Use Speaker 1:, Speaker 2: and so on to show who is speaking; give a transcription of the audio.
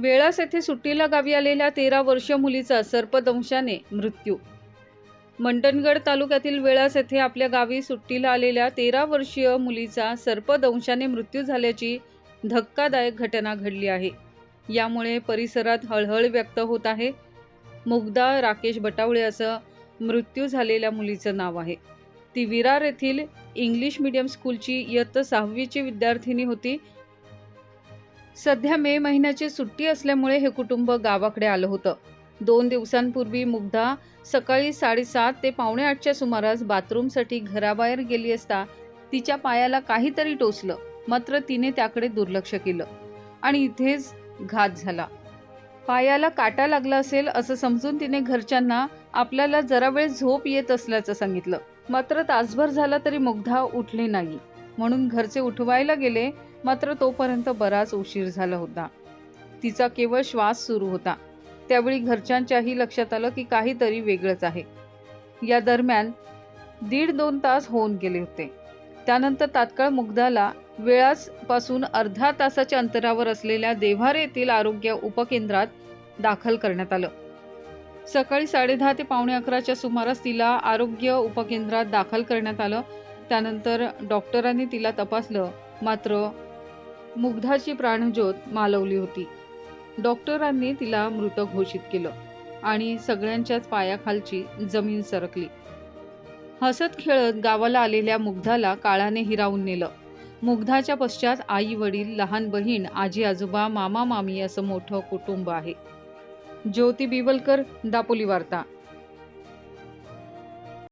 Speaker 1: वेळास येथे सुट्टीला गावी आलेल्या तेरा वर्षीय मुलीचा सर्पदंशाने मृत्यू. मंडणगड तालुक्यातील वेळास येथे आपल्या गावी सुट्टीला आलेल्या तेरा वर्षीय मुलीचा सर्पदंशाने मृत्यू झाल्याची धक्कादायक घटना घडली आहे. यामुळे परिसरात हळहळ व्यक्त होत आहे. मुग्धा राकेश बटावळे असं मृत्यू झालेल्या मुलीचं नाव आहे. ती विरार येथील इंग्लिश मीडियम स्कूलची इयत्ता सहावीची विद्यार्थिनी होती. सध्या मे महिन्याची सुट्टी असल्यामुळे हे कुटुंब गावाकडे आलं होतं. दोन दिवसांपूर्वी मुग्धा सकाळी साडेसात ते पावणे आठच्या सुमारास बाथरूमसाठी घराबाहेर गेली असता तिच्या पायाला काहीतरी टोचलं. मात्र तिने त्याकडे दुर्लक्ष केलं आणि इथेच घात झाला. पायाला काटा लागला असेल असं समजून तिने घरच्यांना आपल्याला जरा वेळ झोप येत असल्याचं सांगितलं. मात्र तासभर झाला तरी मुग्धा उठली नाही. म्हणून घरचे उठवायला गेले मात्र तोपर्यंत बराच उशीर झाला होता. तिचा केवळ श्वास सुरू होता. त्यावेळी घरच्यांच्याही लक्षात आलं की काहीतरी वेगळंच आहे. या दरम्यान दीड दोन तास होऊन गेले होते. त्यानंतर तात्काळ मुग्धाला वेळासपासून अर्धा तासाच्या अंतरावर असलेल्या देव्हार येथील आरोग्य उपकेंद्रात दाखल करण्यात आलं. सकाळी साडेदहा ते पावणे अकराच्या सुमारास तिला आरोग्य उपकेंद्रात दाखल करण्यात आलं. त्यानंतर डॉक्टरांनी तिला तपासलं. मात्र मुग्धाची प्राणज्योत मालवली होती. डॉक्टरांनी तिला मृत घोषित केलं आणि सगळ्यांच्याच पायाखालची जमीन सरकली. हसत खेळत गावाला आलेल्या मुग्धाला काळाने हिरावून नेलं. मुग्धाच्या पश्चात आई वडील लहान बहीण आजी आजोबा मामा मामी असं मोठं कुटुंब आहे. ज्योती बिवलकर दापोली वार्ता.